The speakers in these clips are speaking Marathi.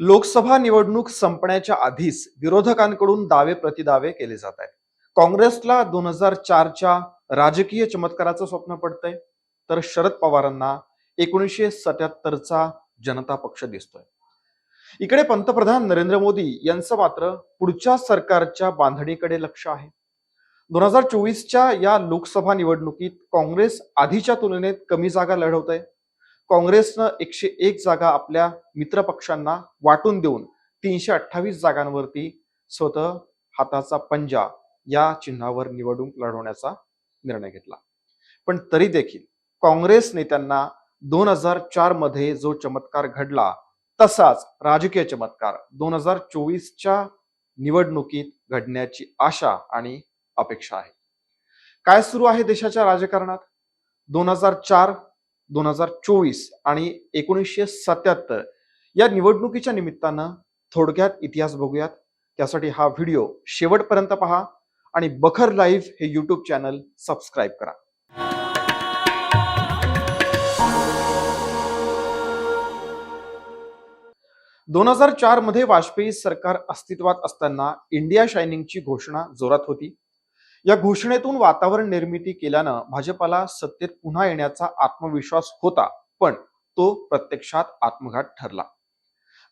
लोकसभा निवडणूक संपण्याच्या आधीच विरोधकांकडून दावे प्रतिदावे केले जात आहेत. काँग्रेसला दोन हजार चारच्या राजकीय चमत्काराचं स्वप्न पडतंय तर शरद पवारांना एकोणीसशे सत्याहत्तरचा जनता पक्ष दिसतोय. इकडे पंतप्रधान नरेंद्र मोदी यांचं मात्र पुढच्या सरकारच्या बांधणीकडे लक्ष आहे. दोन हजार चोवीसच्या या लोकसभा निवडणुकीत काँग्रेस आधीच्या तुलनेत कमी जागा लढवत आहे काँग्रेसनं एकशे एक जागा आपल्या मित्रपक्षांना वाटून देऊन तीनशे अठ्ठावीस जागांवरती स्वतः हाताचा पंजा या चिन्हावर निवडणूक लढवण्याचा निर्णय घेतला. पण तरी देखील काँग्रेस नेत्यांना दोन हजार चारमध्ये जो चमत्कार घडला तसाच राजकीय चमत्कार दोन हजार चोवीसच्या निवडणुकीत घडण्याची आशा आणि अपेक्षा आहे. काय सुरू आहे देशाच्या राजकारणात? दोन हजार चार दोन हजार चोवीस आणि एकोणीसशे सत्याहत्तर या निवडणुकीच्या निमित्तानं थोडक्यात इतिहास बघूयात. त्यासाठी हा व्हिडिओ शेवटपर्यंत पहा आणि बखर लाईव्ह हे यूट्यूब चॅनल सबस्क्राईब करा. दोन हजार चारमध्ये वाजपेयी सरकार अस्तित्वात असताना इंडिया शायनिंगची घोषणा जोरात होती. या घोषणेतून वातावरण निर्मिती केल्यानं भाजपाला सत्तेत पुन्हा येण्याचा आत्मविश्वास होता पण तो प्रत्यक्षात आत्मघात ठरला.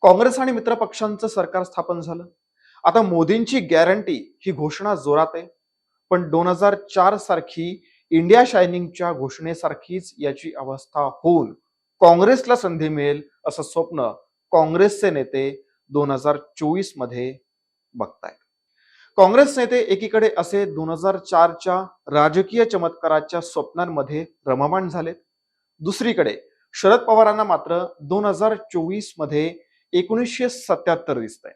काँग्रेस आणि मित्र पक्षांचं सरकार स्थापन झालं. आता मोदींची गॅरंटी ही घोषणा जोरात आहे पण दोन हजार चार सारखी इंडिया शायनिंगच्या घोषणेसारखीच याची अवस्था होऊन काँग्रेसला संधी मिळेल असं स्वप्न काँग्रेसचे नेते दोन हजार चोवीसमध्ये बघतायत. काँग्रेस नेते एकीकडे असे दोन हजार चारच्या राजकीय चमत्काराच्या स्वप्नांमध्ये रममाण झालेत. दुसरीकडे शरद पवारांना मात्र दोन हजार चोवीसमध्ये एकोणीसशे सत्याहत्तर दिसतंय.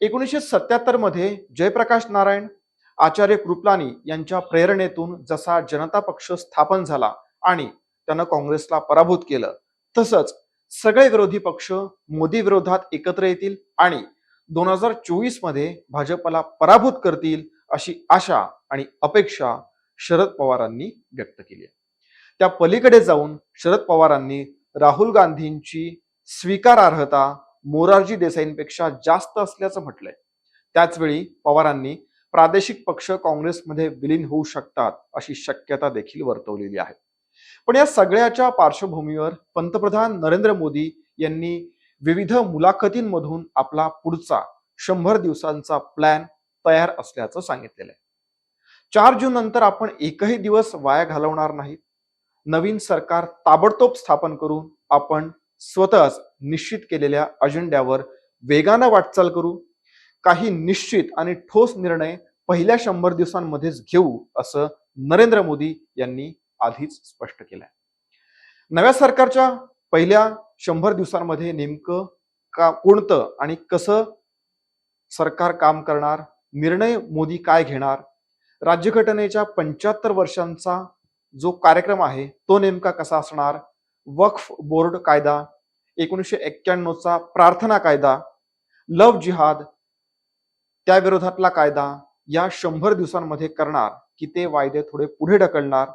एकोणीसशे सत्याहत्तरमध्ये जयप्रकाश नारायण आचार्य कृपलानी यांच्या प्रेरणेतून जसा जनता पक्ष स्थापन झाला आणि त्यानं काँग्रेसला पराभूत केलं तसंच सगळे विरोधी पक्ष मोदी विरोधात एकत्र येतील आणि दोन हजार चोवीसमध्ये भाजपला पराभूत करतील अशी आशा आणि अपेक्षा शरद पवारांनी व्यक्त केली आहे. त्या पलीकडे जाऊन शरद पवारांनी राहुल गांधींची स्वीकारार्हता मोरारजी देसाईंपेक्षा जास्त असल्याचं म्हटलंय. त्याचवेळी पवारांनी प्रादेशिक पक्ष काँग्रेसमध्ये विलीन होऊ शकतात अशी शक्यता देखील वर्तवलेली आहे. पण या सगळ्याच्या पार्श्वभूमीवर पंतप्रधान नरेंद्र मोदी यांनी विविध मुलाखतींमधून आपला पुढचा शंभर दिवसांचा प्लॅन तयार असल्याचं सांगितलेलं आहे. चार जून नंतर आपण एकही दिवस वाया घालवणार नाहीत. नवीन सरकार ताबडतोब स्थापन करून आपण स्वतःच निश्चित केलेल्या अजेंड्यावर वेगानं वाटचाल करू. काही निश्चित आणि ठोस निर्णय पहिल्या शंभर दिवसांमध्येच घेऊ असं नरेंद्र मोदी यांनी आधीच स्पष्ट केलंय. नव्या सरकारच्या पहिल्या शंभर दिवसांमध्ये नेमकं का कोणतं आणि कसं सरकार काम करणार निर्णय मोदी काय घेणार राज्यघटनेच्या पंच्याहत्तर वर्षांचा जो कार्यक्रम आहे तो नेमका कसा असणार वक्फ बोर्ड कायदा एकोणीसशे एक्क्याण्णवचा प्रार्थना कायदा लव जिहाद त्याविरोधातला कायदा या शंभर दिवसांमध्ये करणार की ते वायदे थोडे पुढे ढकलणार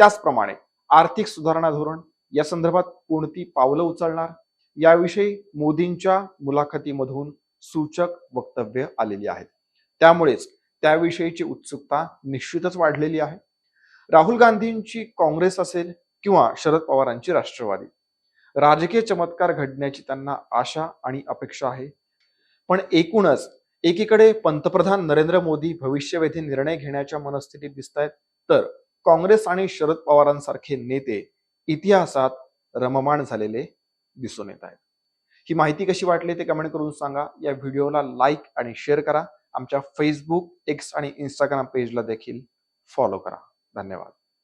त्याचप्रमाणे आर्थिक सुधारणा धोरण या संदर्भात कोणती पावलं उचलणार? याविषयी मोदींच्या मुलाखतीमधून सूचक वक्तव्य आलेली आहेत. त्यामुळेच त्याविषयीची उत्सुकता निश्चितच वाढलेली आहे. राहुल गांधींची काँग्रेस असेल किंवा शरद पवारांची राष्ट्रवादी. राजकीय चमत्कार घडण्याची त्यांना आशा आणि अपेक्षा आहे. पण एकूणच एकीकडे पंतप्रधान नरेंद्र मोदी भविष्यवेधी निर्णय घेण्याच्या मनस्थितीत दिसत आहेत तर काँग्रेस आणि शरद पवारांसारखे नेते इतिहासात रममाण झालेले दिसून येत आहेत. ही माहिती कशी वाटली ते कमेंट करून सांगा. या व्हिडिओला लाईक आणि शेअर करा. आमच्या फेसबुक एक्स आणि इंस्टाग्राम पेजला देखील फॉलो करा. धन्यवाद.